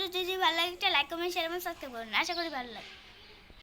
যদি ভালো লাগে একটা লাইক কমেন্ট শেয়ার এবং সাবস্ক্রাইব করুন। আশা করি ভালো লাগে